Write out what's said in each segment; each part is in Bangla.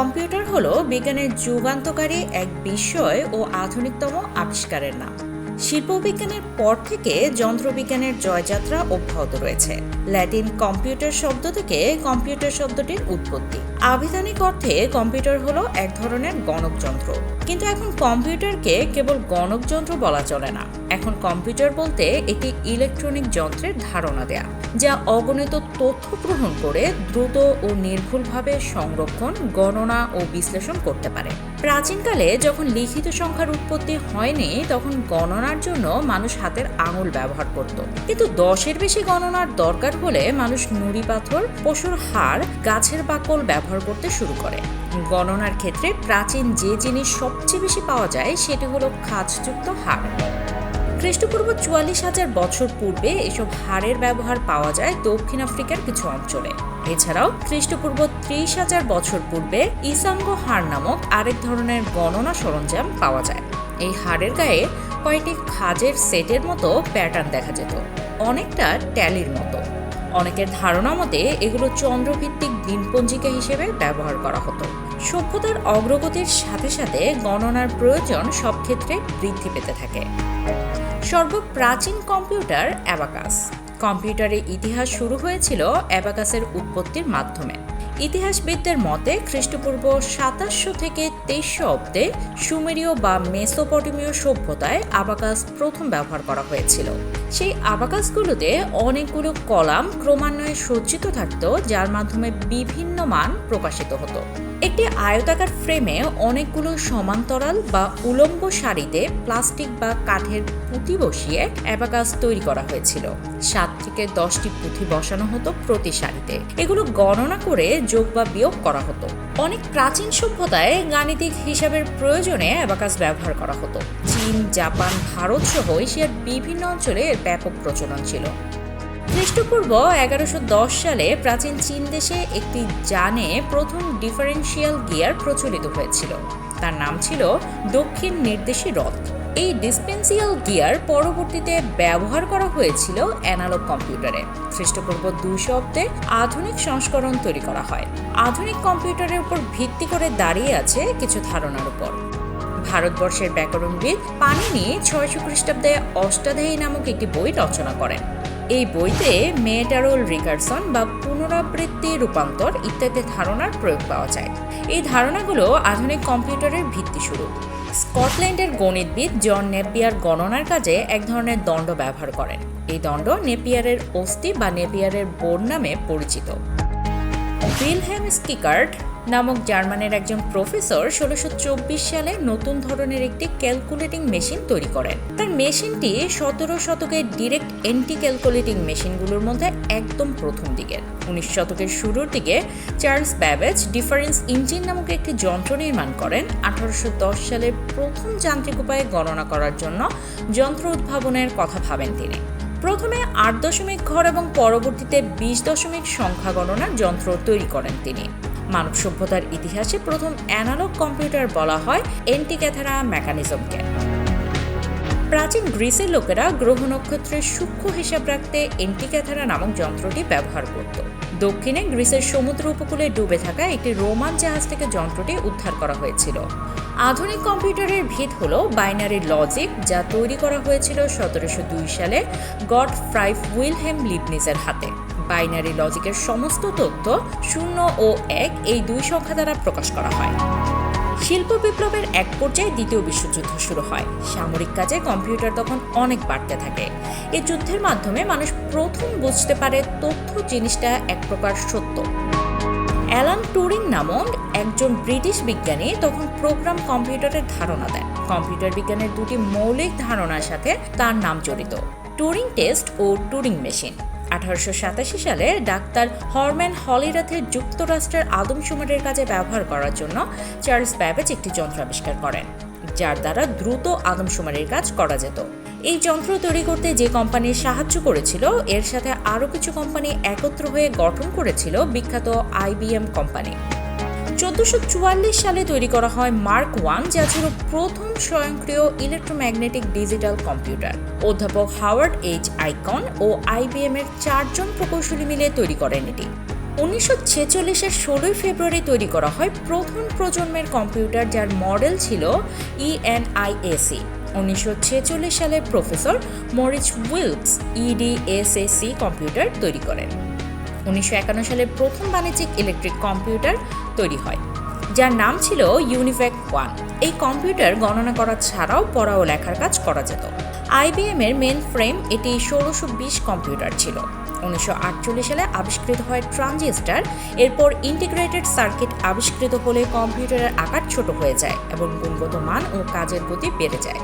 কম্পিউটার হলো বিজ্ঞানের যুগান্তকারী এক বিষয় ও আধুনিকতম আবিষ্কারের নাম। শিল্পবিজ্ঞানের পর থেকে যন্ত্রবিজ্ঞানের জয়যাত্রা অব্যাহত রয়েছে। ল্যাটিন কম্পিউটার শব্দ থেকে কম্পিউটার শব্দটির উৎপত্তি। আবিধানিক অর্থে কম্পিউটার হলো এক ধরনের গণকযন্ত্র কিন্তু এখন কম্পিউটারকে কেবল গণকযন্ত্র বলা চলে না। এখন কম্পিউটার বলতে একটি ইলেকট্রনিক যন্ত্রের ধারণা দেয়া, যা অগণিত তথ্য গ্রহণ করে দ্রুত ও নির্ভুলভাবে সংরক্ষণ, গণনা ও বিশ্লেষণ করতে পারে। প্রাচীনকালে যখন লিখিত সংখ্যার উৎপত্তি হয়নি, তখন গণনার জন্য মানুষ হাতের আঙুল ব্যবহার করত। কিন্তু দশের বেশি গণনার দরকার হলে মানুষ নুড়ি পাথর, পশুর হাড়, গাছের বাকল ব্যবহার করতে শুরু করে। গণনার ক্ষেত্রে প্রাচীন যে জিনিস সবচেয়ে বেশি পাওয়া যায়, সেটি হলো খাঁজযুক্ত হাড়। খ্রিস্টপূর্ব চুয়াল্লিশ হাজার বছর পূর্বে এসব হাড়ের ব্যবহার পাওয়া যায় দক্ষিণ আফ্রিকার কিছু অঞ্চলে। এছাড়াও খ্রিস্টপূর্ব ত্রিশ হাজার বছর পূর্বে ইসাঙ্গ হাড় নামক আরেক ধরনের গণনা সরঞ্জাম পাওয়া যায়। এই হাড়ের গায়ে কয়েকটি খাজের সেটের মতো প্যাটার্ন দেখা যেত, অনেকটা ট্যালির মতো। অনেকের ধারণা মতে এগুলো চন্দ্রভিত্তিক দিনপঞ্জিকা হিসেবে ব্যবহার করা হতো। সভ্যতার অগ্রগতির সাথে সাথে গণনার প্রয়োজন সব ক্ষেত্রে বৃদ্ধি পেতে থাকে। সর্বপ্রাচীন কম্পিউটার অ্যাবাকাস। কম্পিউটারের ইতিহাস শুরু হয়েছিল অ্যাবাকাসের উৎপত্তির মাধ্যমে। ইতিহাসবিদদের মতে, খ্রিস্টপূর্ব সাতাশশো থেকে তেইশশো অব্দে সুমেরীয় বা মেসোপটেমীয় সভ্যতায় আবাকাস প্রথম ব্যবহার করা হয়েছিল। সেই আবাকাসগুলোতে অনেকগুলো কলাম ক্রমান্বয়ে সজ্জিত থাকত, যার মাধ্যমে বিভিন্ন মান প্রকাশিত হতো। একটি আয়তাকার ফ্রেমে অনেকগুলো সমান্তরাল বা উলম্ব সারিতে প্লাস্টিক বা কাঠের পুঁতি বসিয়ে অ্যাবাকাস তৈরি করা হয়েছিল। সাত থেকে দশটি পুঁথি বসানো হতো প্রতি সারিতে। এগুলো গণনা করে যোগ বা বিয়োগ করা হতো। অনেক প্রাচীন সভ্যতায় গাণিতিক হিসাবের প্রয়োজনে অ্যাবাকাস ব্যবহার করা হতো। চীন, জাপান, ভারত সহ এশিয়ার বিভিন্ন অঞ্চলে এর ব্যাপক প্রচলন ছিল। খ্রিস্টপূর্ব এগারোশো দশ সালে প্রাচীন চীন দেশে একটি যানে প্রথম ডিফারেন্সিয়াল গিয়ার প্রচলিত হয়েছিল। তার নাম ছিল দক্ষিণ নির্দেশী রথ। এই ডিসপেন্সিয়াল গিয়ার পরবর্তীতে ব্যবহার করা হয়েছিল অ্যানালগ কম্পিউটারে। খ্রিস্টপূর্ব দুশো অব্দে আধুনিক সংস্করণ তৈরি করা হয়। আধুনিক কম্পিউটারের উপর ভিত্তি করে দাঁড়িয়ে আছে কিছু ধারণার উপর। ভারতবর্ষের ব্যাকরণবিদ পানিনি ছয়শো খ্রিস্টাব্দে অষ্টাধ্যায়ী নামক একটি বই রচনা করেন। এই বইতে মেটারোল রিকারসন বা পুনরাবৃত্তি রূপান্তর ইত্যাদি ধারণার প্রয়োগ পাওয়া যায়। এই ধারণাগুলো আধুনিক কম্পিউটারের ভিত্তি শুরু। স্কটল্যান্ডের গণিতবিদ জন নেপিয়ার গণনার কাজে এক ধরনের দণ্ড ব্যবহার করেন। এই দণ্ড নেপিয়ারের অস্থি বা নেপিয়ারের বোর্ড নামে পরিচিত। উইলহেম স্কিকার্ট নামক জার্মানের একজন প্রফেসর ষোলোশো চব্বিশ সালে নতুন ধরনের একটি ক্যালকুলেটিং মেশিন তৈরি করেন। তার মেশিনটি সতেরো শতকের ডিরেক্ট এন্টি ক্যালকুলেটিং মেশিনগুলোর মধ্যে একদম প্রথম দিকের উনিশ শতকের শুরুর দিকে চার্লস ব্যাবেজ ডিফারেন্স ইঞ্জিন নামক একটি যন্ত্র নির্মাণ করেন। আঠারোশো দশ সালের প্রথম যান্ত্রিক উপায়ে গণনা করার জন্য যন্ত্র উদ্ভাবনের কথা ভাবেন তিনি। প্রথমে আট দশমিক ঘর এবং পরবর্তীতে বিশ দশমিক সংখ্যা গণনার যন্ত্র তৈরি করেন তিনি। মানব সভ্যতার ইতিহাসে প্রথম অ্যানালগ কম্পিউটার বলা হয় এন্টিক্যাথারা মেকানিজমকে প্রাচীন গ্রিসের লোকেরা গ্রহ নক্ষত্রের সূক্ষ্ম হিসাব রাখতে এন্টিক্যাথারা নামক যন্ত্রটি ব্যবহার করত। দক্ষিণে গ্রিসের সমুদ্র উপকূলে ডুবে থাকা একটি রোমান জাহাজ থেকে যন্ত্রটি উদ্ধার করা হয়েছিল। আধুনিক কম্পিউটারের ভিত হল বাইনারি লজিক, যা তৈরি করা হয়েছিল সতেরোশো দুই সালে গড ফ্রাইফ উইলহেম লিবনিজের হাতে। বাইনারি লজিকের সমস্ত তথ্য শূন্য ও এক এই দুই সংখ্যা দ্বারা প্রকাশ করা হয়। শিল্প বিপ্লবের এক পর্যায়ে দ্বিতীয় বিশ্বযুদ্ধ শুরু হয়। সামরিক কাজে কম্পিউটার তখন অনেক বাড়তে থাকে। এই যুদ্ধের মাধ্যমে মানুষ প্রথম বুঝতে পারে তথ্য জিনিসটা এক প্রকার সত্য। অ্যালান টুরিং নামক একজন ব্রিটিশ বিজ্ঞানী তখন প্রোগ্রাম কম্পিউটারের ধারণা দেন। কম্পিউটার বিজ্ঞানের দুটি মৌলিক ধারণার সাথে তার নাম জড়িত। টুরিং টেস্ট ও টুরিং মেশিন। আঠারোশো সাতাশি সালে ডাক্তার হরম্যান হলিরাথে যুক্তরাষ্ট্রের আদমশুমারের কাজে ব্যবহার করার জন্য চার্লস ব্যাবেজ একটি যন্ত্র আবিষ্কার করেন, যার দ্বারা দ্রুত আদমশুমারির কাজ করা যেত। এই যন্ত্র তৈরি করতে যে কোম্পানি সাহায্য করেছিল, এর সাথে আরও কিছু কোম্পানি একত্র হয়ে গঠন করেছিল বিখ্যাত আইবিএম কোম্পানি। চোদ্দশো সালে তৈরি করা হয় মার্ক ওয়ান যা ছিল প্রথম স্বয়ংক্রিয় ইলেকট্রোম্যাগনেটিক ডিজিটাল কম্পিউটার। অধ্যাপক হাওয়ার্ড এইচ আইকন ও আইবিএম এর চারজন প্রকৌশলী মিলে তৈরি করেন এটি। উনিশশো ছেচল্লিশের ষোলোই ফেব্রুয়ারি তৈরি করা হয় প্রথম প্রজন্মের কম্পিউটার, যার মডেল ছিল E ইএনআইএসি উনিশশো ছেচল্লিশ সালে প্রফেসর মরিচ উইলকস E ইডিএসএসি কম্পিউটার তৈরি করেন। উনিশশো একান্ন সালে প্রথম বাণিজ্যিক ইলেকট্রিক কম্পিউটার তৈরি হয়, যার নাম ছিল ইউনিভ্যাক ওয়ান এই কম্পিউটার গণনা করা ছাড়াও পড়া ও লেখার কাজ করা যেত। আইবিএম এর মেন ফ্রেম এটি ষোলোশো বিশ কম্পিউটার ছিল। উনিশশো আটচল্লিশ সালে আবিষ্কৃত হয় ট্রানজিস্টার, এরপর ইন্টিগ্রেটেড সার্কিট আবিষ্কৃত হলে কম্পিউটারের আকার ছোট হয়ে যায় এবং গুণগত মান ও কাজের গতি বেড়ে যায়।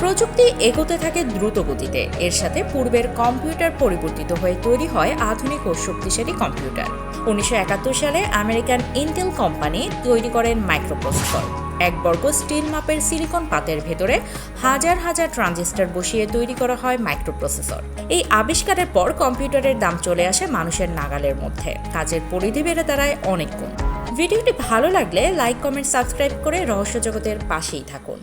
প্রযুক্তি এগোতে থাকে দ্রুত গতিতে এর সাথে পূর্বের কম্পিউটার পরিবর্তিত হয়ে তৈরি হয় আধুনিক ও শক্তিশালী কম্পিউটার। উনিশশো একাত্তর সালে আমেরিকান ইন্টেল কোম্পানি তৈরি করেন মাইক্রোপ্রসেসর। এক বর্গ স্টিল মাপের সিলিকন পাতের ভেতরে হাজার হাজার ট্রানজিস্টর বসিয়ে তৈরি করা হয় মাইক্রোপ্রসেসর। এই আবিষ্কারের পর কম্পিউটারের দাম চলে আসে মানুষের নাগালের মধ্যে। কাজের পরিধি বেড়ে দাঁড়ায় অনেক কম। ভিডিওটি ভালো লাগলে লাইক, কমেন্ট, সাবস্ক্রাইব করে রহস্য জগতের পাশেই থাকুন।